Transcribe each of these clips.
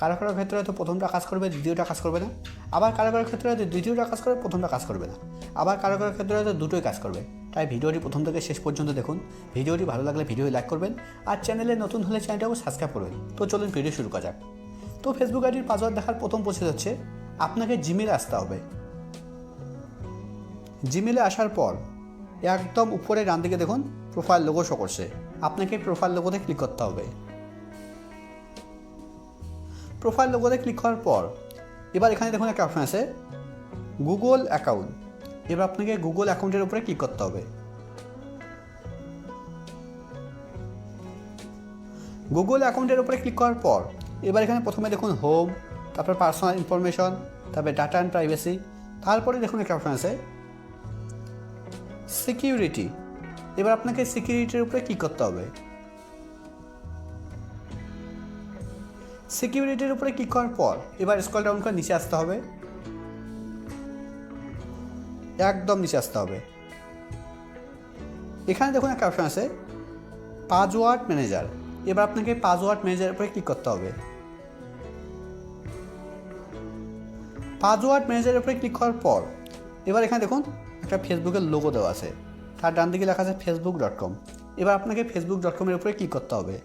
কারও কারও ক্ষেত্রে হয়তো প্রথমটা কাজ করবে, দ্বিতীয়টা কাজ করবে না। আবার কারও কারও ক্ষেত্রে হয়তো দ্বিতীয়টা কাজ করবে প্রথমটা কাজ করবে না। আবার কারও কারও ক্ষেত্রে হয়তো দুটোই কাজ করবে। তাই ভিডিওটি প্রথম থেকে শেষ পর্যন্ত দেখুন। ভিডিওটি ভালো লাগলে ভিডিও লাইক করবেন আর চ্যানেলে নতুন হলে চ্যানেলটাও সাবস্ক্রাইব করবেন। তো চলুন ভিডিও শুরু করা যাক। তো ফেসবুক আইডির পাসওয়ার্ড দেখার প্রথম প্রসেস হচ্ছে, আপনাকে জিমেলে আসতে হবে। জিমেলে আসার পর একদম উপরে ডান দিকে দেখুন প্রোফাইল লোগো শো করছে। আপনাকে প্রোফাইল লোগোতে ক্লিক করতে হবে। প্রোফাইল লোগোতে ক্লিক করার পর, এবার এখানে দেখুন একটা অপশন আছে গুগল অ্যাকাউন্ট এবার আপনাকে গুগল অ্যাকাউন্টের উপরে ক্লিক করতে হবে। গুগল অ্যাকাউন্টের উপরে ক্লিক করার পর, এবার এখানে প্রথমে দেখুন হোম তারপর পার্সোনাল ইনফরমেশন তারপরে ডাটা অ্যান্ড প্রাইভেসি তারপরে দেখুন একটা অপশন আছে সিকিউরিটি এবার আপনাকে সিকিউরিটির উপরে ক্লিক করতে হবে। সিকিউরিটির উপরে ক্লিক করার পর এবার স্কল ডাউন করে নিচে আসতে হবে। একদম নিচে আসতে হবে। এখানে দেখুন একটা অপশন আছে পাসওয়ার্ড ম্যানেজার এবার আপনাকে পাসওয়ার্ড ম্যানেজারের উপরে ক্লিক করতে হবে। পাসওয়ার্ড ম্যানেজারের উপরে ক্লিক করার পর এবার এখানে দেখুন একটা ফেসবুকের লোগো দেওয়া আছে। তার ডান দিকে লেখা আছে ফেসবুক ডট কম এবার আপনাকে ফেসবুক ডট কমের উপরে ক্লিক করতে হবে।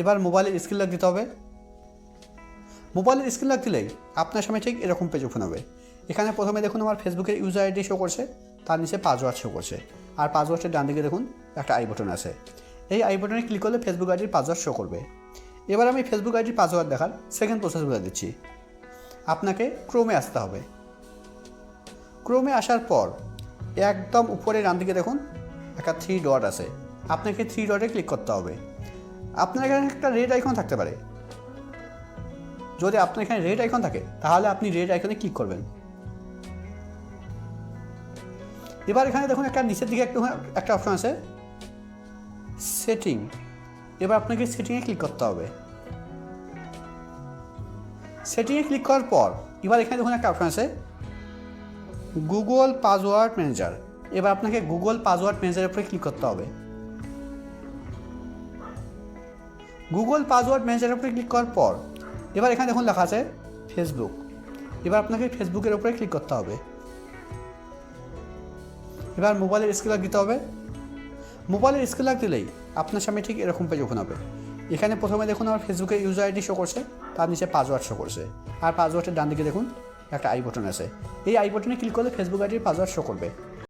এবার মোবাইলের স্ক্রিন লক দিতে হবে। মোবাইলের স্ক্রিন লক দিলেই আপনার সামনে ঠিক এরকম পেজ ওপেন হবে। এখানে প্রথমে দেখুন আমার ফেসবুকের ইউজার আইডি শো করছে, তার নিচে পাসওয়ার্ড শো করছে। আর পাসওয়ার্ডের ডান দিকে দেখুন একটা আই বাটন আছে। এই আই বাটনে ক্লিক করলে ফেসবুক আইডির পাসওয়ার্ড শো করবে। এবার আমি ফেসবুক আইডির পাসওয়ার্ড দেখার সেকেন্ড প্রসেস বলে দিচ্ছি। আপনাকে ক্রোমে আসতে হবে। ক্রোমে আসার পর একদম উপরে ডান দিকে দেখুন একটা থ্রি ডট আছে। আপনাকে থ্রি ডটে ক্লিক করতে হবে। আপনার এখানে একটা রেড আইকন থাকতে পারে। যদি আপনার এখানে রেড আইকন থাকে, তাহলে আপনি রেড আইকনে ক্লিক করবেন। এবার এখানে দেখুন একটা নিচের দিকে একটা একটা অপশন আছে। সেটিং এবার আপনাকে সেটিংয়ে ক্লিক করতে হবে। সেটিংয়ে ক্লিক করার পর, এবার এখানে দেখুন একটা অপশন আছে। গুগল পাসওয়ার্ড ম্যানেজার এবার আপনাকে গুগল পাসওয়ার্ড ম্যানেজারের উপরে ক্লিক করতে হবে। গুগল পাসওয়ার্ড ম্যানেজারের উপরে ক্লিক করার পর, এবার এখানে দেখুন লেখা আছে ফেসবুক এবার আপনাকে ফেসবুকের উপরে ক্লিক করতে হবে। এবার মোবাইলের স্ক্রিন দিতে হবে। মোবাইলের স্ক্রিন দিলেই আপনার সামনে ঠিক এরকম পেজ ওপেন হবে। এখানে প্রথমে দেখুন আমার ফেসবুকের ইউজার আইডি শো করছে, তার নিচে পাসওয়ার্ড শো করছে। আর পাসওয়ার্ডের ডান দিকে দেখুন একটা আই বটন আছে। এই আই বটনে ক্লিক করলে ফেসবুক আইডির পাসওয়ার্ড শো করবে।